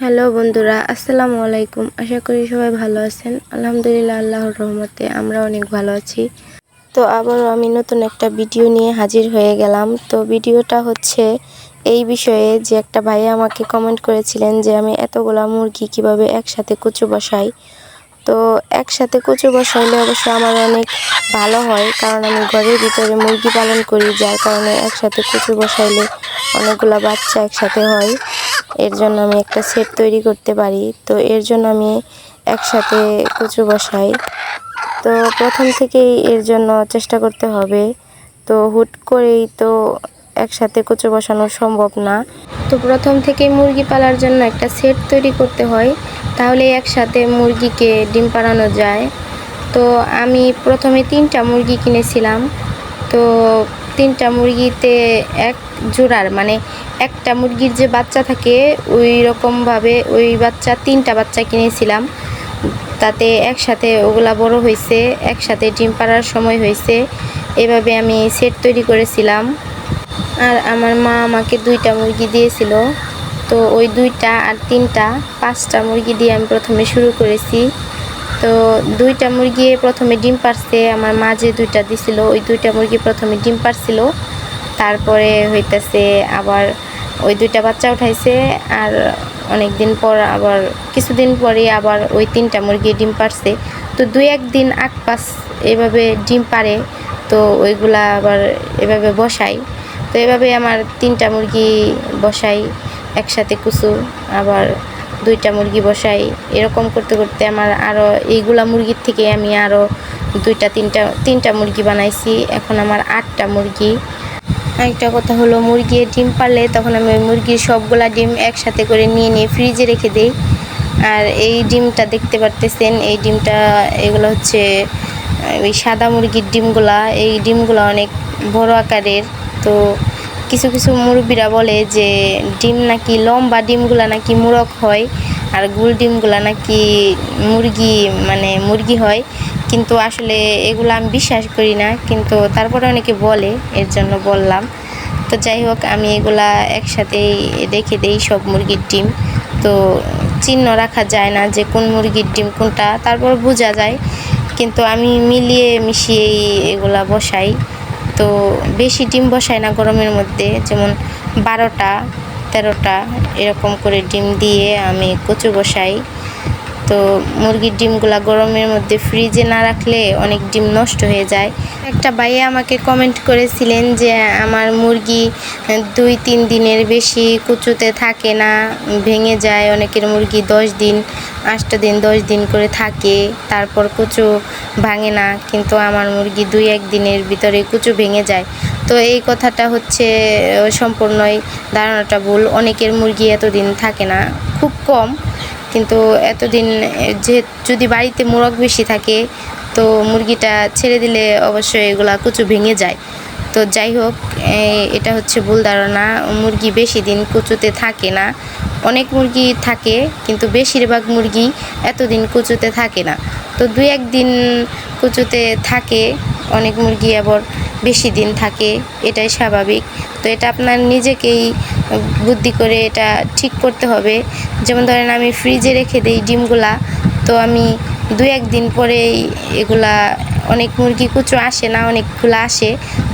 Hello বন্ধুরা, আসসালামু আলাইকুম। আশা করি সবাই ভালো আছেন। আলহামদুলিল্লাহ, আল্লাহর রহমতে আমরা অনেক ভালো আছি। তো আবারও আমি নতুন একটা ভিডিও নিয়ে হাজির হয়ে গেলাম। তো ভিডিওটা হচ্ছে এই বিষয়ে যে একটা ভাই আমাকে কমেন্ট করেছিলেন যে আমি এতগুলা মুরগি কীভাবে একসাথে কুচু বসাই। তো একসাথে কুচু বসাইলে অবশ্য আমার অনেক ভালো হয়, কারণ আমি ঘরের ভিতরে মুরগি পালন করি, যার কারণে একসাথে কুচু বসাইলে অনেকগুলা বাচ্চা একসাথে হয়। এর জন্য আমি একটা সেট তৈরি করতে পারি। তো এর জন্য আমি একসাথে কুচু বসাই। তো প্রথম থেকেই এর জন্য চেষ্টা করতে হবে। তো হুট করেই তো একসাথে কুচু বসানো সম্ভব না। তো প্রথম থেকেই মুরগি পালার জন্য একটা সেট তৈরি করতে হয়। তাহলে একসাথে মুরগিকে ডিম পাড়ানো যায়। তো আমি প্রথমে তিনটা মুরগি কিনেছিলাম। তো তিনটা মুরগিতে এক জোড়ার মানে একটা মুরগির যে বাচ্চা থাকে, ওই রকমভাবে ওই বাচ্চা তিনটা বাচ্চা কিনেছিলাম। তাতে একসাথে ওগুলা বড় হয়েছে, একসাথে ডিম পাড়ার সময় হয়েছে। এভাবে আমি সেট তৈরি করেছিলাম। আর আমার মা আমাকে দুইটা মুরগি দিয়েছিল। তো ওই দুইটা আর তিনটা, পাঁচটা মুরগি দিয়ে আমি প্রথমে শুরু করেছি। তো দুইটা মুরগি প্রথমে ডিম পারছে, আমার মা যে দুইটা দিছিল, ওই দুইটা মুরগি প্রথমে ডিম পারছিল। তারপরে হইতাছে আবার ওই দুইটা বাচ্চা উঠাইছে, আর অনেক দিন পর আবার, কিছুদিন পরে আবার ওই তিনটা মুরগি ডিম পারছে। তো দুই একদিন আগ পাস এভাবে ডিম পারে, তো ওইগুলা আবার এভাবে বসাই। তো এভাবে আমার তিনটা মুরগি বসাই, একসাথে কুচু, আবার দুইটা মুরগি বসাই। এরকম করতে করতে আমার আরও এইগুলা মুরগির থেকে আমি আরও দুইটা, তিনটা তিনটা মুরগি বানাইছি। এখন আমার আটটা মুরগি। একটা কথা হলো মুরগি ডিম পারলে তখন আমি ওই মুরগির সবগুলা ডিম একসাথে করে নিয়ে নিয়ে ফ্রিজে রেখে দিই। আর এই ডিমটা দেখতে পারতেছেন, এই ডিমটা এগুলো হচ্ছে, ওই সাদা মুরগির ডিমগুলা। এই ডিমগুলো অনেক বড় আকারের। তো কিছু কিছু মুরব্বীরা বলে যে ডিম নাকি লম্বা ডিমগুলা নাকি মুরগ হয় আর গুল ডিমগুলা নাকি মুরগি মানে মুরগি হয়। কিন্তু আসলে এগুলো আমি বিশ্বাস করি না, কিন্তু তারপরে অনেকে বলে, এর জন্য বললাম। তো যাই হোক, আমি এগুলা একসাথেই রেখে দেই সব মুরগির ডিম। তো চিহ্ন রাখা যায় না যে কোন মুরগির ডিম কোনটা, তারপর বোঝা যায়। কিন্তু আমি মিলিয়ে মিশিয়েই এগুলা বসাই। তো বেশি ডিম বসায় না গরমের মধ্যে, যেমন বারোটা, তেরোটা, এরকম করে ডিম দিয়ে আমি কচু বসাই। তো মুরগির ডিমগুলা গরমের মধ্যে ফ্রিজে না রাখলে অনেক ডিম নষ্ট হয়ে যায়। একটা ভাইয়া আমাকে কমেন্ট করেছিলেন যে, আমার মুরগি দুই, তিন দিনের বেশি কুচুতে থাকে না, ভেঙে যায়, অনেকের মুরগি দশ দিন, আটটা দিন, দশ দিন করে থাকে, তারপর কুচু ভাঙে না, কিন্তু আমার মুরগি দুই, এক দিনের ভিতরে কুচু ভেঙে যায়। তো এই কথাটা হচ্ছে, সম্পূর্ণই ধারণাটা ভুল। অনেকের মুরগি এতদিন থাকে না, খুব কম। কিন্তু এতদিন, যে যদি বাড়িতে মোরগ বেশি থাকে, তো মুরগিটা ছেড়ে দিলে অবশ্যই এগুলা কুচু ভেঙে যায়। তো যাই হোক এটা হচ্ছে ভুল ধারণা। মুরগি বেশি দিন কুচুতে থাকে না। অনেক মুরগি থাকে, কিন্তু বেশিরভাগ মুরগি এতদিন কুচুতে থাকে না। তো দু একদিন কুচুতে থাকে, অনেক মুরগি আবার বেশি দিন থাকে, এটাই স্বাভাবিক। তো এটা আপনার নিজেকেই বুদ্ধি করে এটা ঠিক করতে হবে। যেমন ধরেন আমি ফ্রিজে রেখে দিই ডিমগুলা, তো আমি দু একদিন পরেই এগুলা অনেক মুরগি কুচু আসে না, অনেক অনেকগুলো আসে।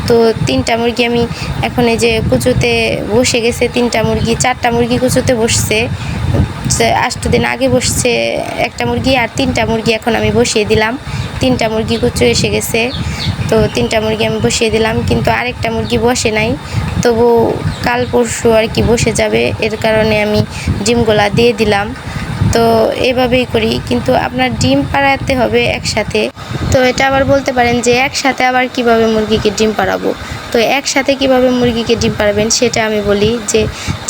তো তিনটা মুরগি আমি এখন এই যে কুচুতে বসে গেছে, তিনটা মুরগি, চারটা মুরগি কুচুতে বসছে। আষ্ট দিন আগে বসছে একটা মুরগি আর তিনটা মুরগি এখন আমি বসিয়ে দিলাম। তিনটা মুরগি কুচু এসে গেছে, তো তিনটা মুরগি আমি বসিয়ে দিলাম, কিন্তু আরেকটা মুরগি বসে নাই। তবু কাল পরশু আর কি বসে যাবে, এর কারণে আমি ডিমগুলা দিয়ে দিলাম। তো এভাবেই করি, কিন্তু আপনার ডিম পাড়াতে হবে একসাথে। তো এটা আবার বলতে পারেন যে একসাথে আবার কীভাবে মুরগিকে ডিম পাড়াবো? তো একসাথে কীভাবে মুরগিকে ডিম পাড়াবেন সেটা আমি বলি যে,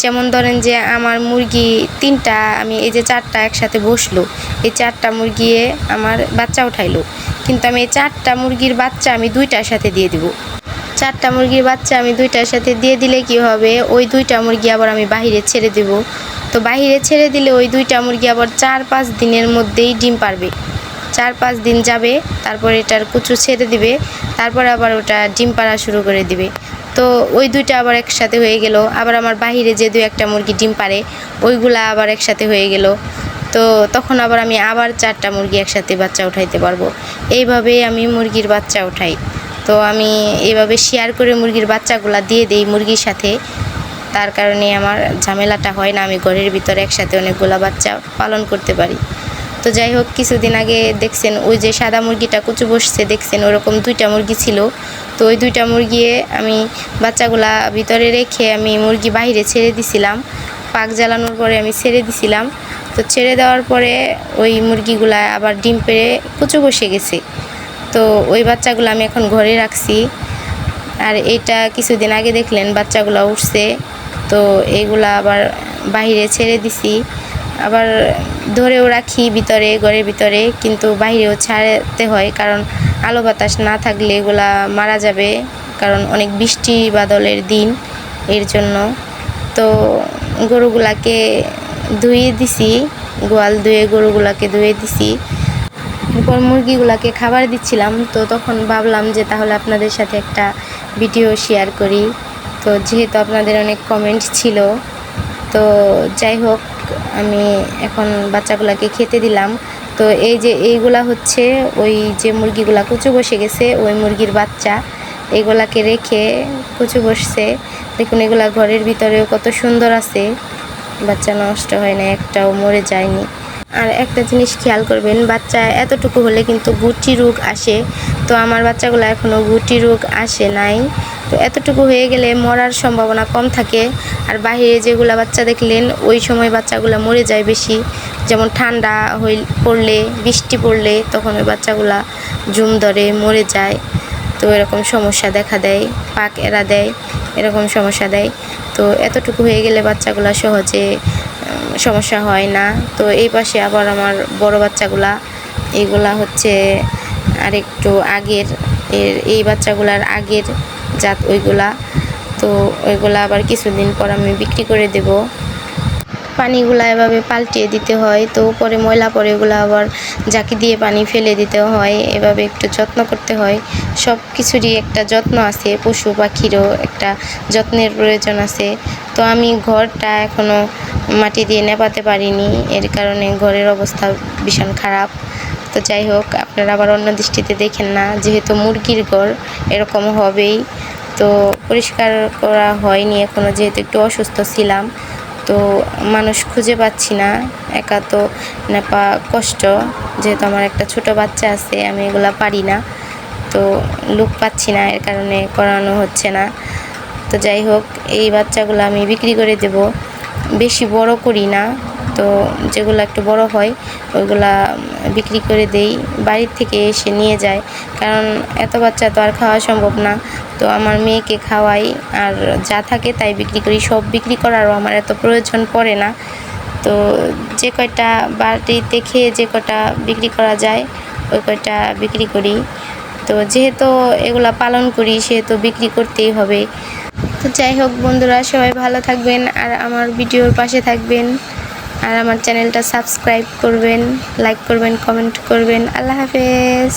যেমন ধরেন যে আমার মুরগি তিনটা, আমি এই যে চারটা একসাথে বসল, এই চারটা মুরগি আমার বাচ্চা উঠাইলো। কিন্তু আমি এই চারটা মুরগির বাচ্চা আমি দুইটার সাথে দিয়ে দিব। চারটা মুরগির বাচ্চা আমি দুইটার সাথে দিয়ে দিলে কি হবে? ওই দুইটা মুরগি আবার আমি বাহিরে ছেড়ে দেব। তো বাহিরে ছেড়ে দিলে ওই দুইটা মুরগি আবার চার পাঁচ দিনের মধ্যেই ডিম পারবে। চার পাঁচ দিন যাবে, তারপর এটার কুচু ছেড়ে দিবে, তারপর আবার ওটা ডিম পাড়া শুরু করে দিবে। তো ওই দুইটা আবার একসাথে হয়ে গেল। আবার আমার বাহিরে যে দু একটা মুরগি ডিম পারে ওইগুলা আবার একসাথে হয়ে গেল। তো তখন আবার আমি আবার চারটা মুরগি একসাথে বাচ্চা উঠাইতে পারব। এইভাবেই আমি মুরগির বাচ্চা উঠাই। তো আমি এইভাবে শেয়ার করে মুরগির বাচ্চাগুলা দিয়ে দিই মুরগির সাথে। তার কারণে আমার ঝামেলাটা হয় না, আমি ঘরের ভিতরে একসাথে অনেকগুলা বাচ্চা পালন করতে পারি। তো যাই হোক, কিছুদিন আগে দেখছেন ওই যে সাদা মুরগিটা কুচু বসছে, দেখছেন ওরকম দুইটা মুরগি ছিল। তো ওই দুইটা মুরগি আমি বাচ্চাগুলা ভিতরে রেখে আমি মুরগি বাইরে ছেড়ে দিছিলাম। পাক জ্বালানোর পরে আমি ছেড়ে দিছিলাম। তো ছেড়ে দেওয়ার পরে ওই মুরগিগুলা আবার ডিম পেড়ে কুচু বসে গেছে। তো ওই বাচ্চাগুলো আমি এখন ঘরে রাখছি। আর এটা কিছুদিন আগে দেখলেন, বাচ্চাগুলো উঠছে। তো এইগুলা আবার বাইরে ছেড়ে দিছি। আবার ধরেও রাখি ভিতরে, ঘরের ভিতরে, কিন্তু বাইরেও ছাড়তে হয়, কারণ আলো বাতাস না থাকলে এগুলা মারা যাবে, কারণ অনেক বৃষ্টি বাদলের দিন এর জন্য। তো গরুগুলাকে ধুয়ে দিছি, গোয়াল ধুয়ে গরুগুলাকে ধুয়ে দিছি। এরপর মুরগিগুলাকে খাবার দিচ্ছিলাম, তো তখন ভাবলাম যে তাহলে আপনাদের সাথে একটা ভিডিও শেয়ার করি। তো যেহেতু আপনাদের অনেক কমেন্ট ছিল, তো যাই হোক, আমি এখন বাচ্চাগুলাকে খেতে দিলাম। তো এই যে এইগুলা হচ্ছে, ওই যে মুরগিগুলা কুচু বসে গেছে, ওই মুরগির বাচ্চা, এগুলাকে রেখে কুচু বসছে। দেখুন, এগুলা ঘরের ভিতরেও কত সুন্দর আছে। বাচ্চা নষ্ট হয় না, একটাও মরে যায়নি। আর একটা জিনিস খেয়াল করবেন, বাচ্চা এতটুকু হলে কিন্তু গুটি রোগ আসে। তো আমার বাচ্চাগুলো এখনও গুটি রোগ আসে নাই। তো এতটুকু হয়ে গেলে মরার সম্ভাবনা কম থাকে। আর বাইরে যেগুলা বাচ্চা দেখলেন, ওই সময় বাচ্চাগুলো মরে যায় বেশি। যেমন ঠান্ডা হই, পড়লে, বৃষ্টি পড়লে তখন ওই বাচ্চাগুলা জুম ধরে মরে যায়। তো এরকম সমস্যা দেখা দেয়, পাক এরা দেয়, এরকম সমস্যা দেয়। তো এতটুকু হয়ে গেলে বাচ্চাগুলা সহজে সমস্যা হয় না। তো এই পাশে আবার আমার বড় বাচ্চাগুলা, এগুলা হচ্ছে আরেকটু আগের, এর, এই বাচ্চাগুলার আগের জাত ওইগুলা। তো ওইগুলা আবার কিছুদিন পর আমি বিক্রি করে দেব। পানিগুলা এভাবে পাল্টিয়ে দিতে হয়, তো পরে ময়লা পরে ওগুলো আবার জাকি দিয়ে পানি ফেলে দিতে হয়, এভাবে একটু যত্ন করতে হয়। সব কিছুরই একটা যত্ন আছে, পশু পাখিরও একটা যত্নের প্রয়োজন আছে। তো আমি ঘরটা এখনও মাটি দিয়ে নেপাতে পারিনি, এর কারণে ঘরের অবস্থা ভীষণ খারাপ। তো যাই হোক, আপনারা আবার অন্য দৃষ্টিতে দেখেন না, যেহেতু মুরগির ঘর, এরকম হবেই। তো পরিষ্কার করা হয়নি এখনও যেহেতু একটু অসুস্থ ছিলাম তো মানুষ খুঁজে পাচ্ছি না। একা তো নেপা কষ্ট। যেহেতু আমার একটা ছোট বাচ্চা আছে, আমি এগুলো পারি না। তো লোক পাচ্ছি না, এর কারণে করানো হচ্ছে না। তো যাই হোক, এই বাচ্চাগুলো আমি বিক্রি করে দেব। বেশি বড় করি না। তো যেগুলো একটু বড় হয়, ওইগুলা বিক্রি করে দেই। বাড়ির থেকে এসে নিয়ে যায়। কারণ এত বাচ্চা তো আর খাওয়া সম্ভব না। তো আমার মেয়েকে খাওয়াই, আর যা থাকে তাই বিক্রি করি। সব বিক্রি করারও আমার এত প্রয়োজন পড়ে না। তো যে কয়টা বাড়িতে খেয়ে যে কয়টা বিক্রি করা যায়, ওই কয়টা বিক্রি করি। তো যেহেতু এগুলা পালন করি, সেহেতু বিক্রি করতেই হবে। তো যাই হোক বন্ধুরা, সবাই ভালো থাকবেন, আর আমার ভিডিওর পাশে থাকবেন। আর আমার চ্যানেলটা সাবস্ক্রাইব করবেন লাইক করবেন কমেন্ট করবেন। আল্লাহ হাফেজ।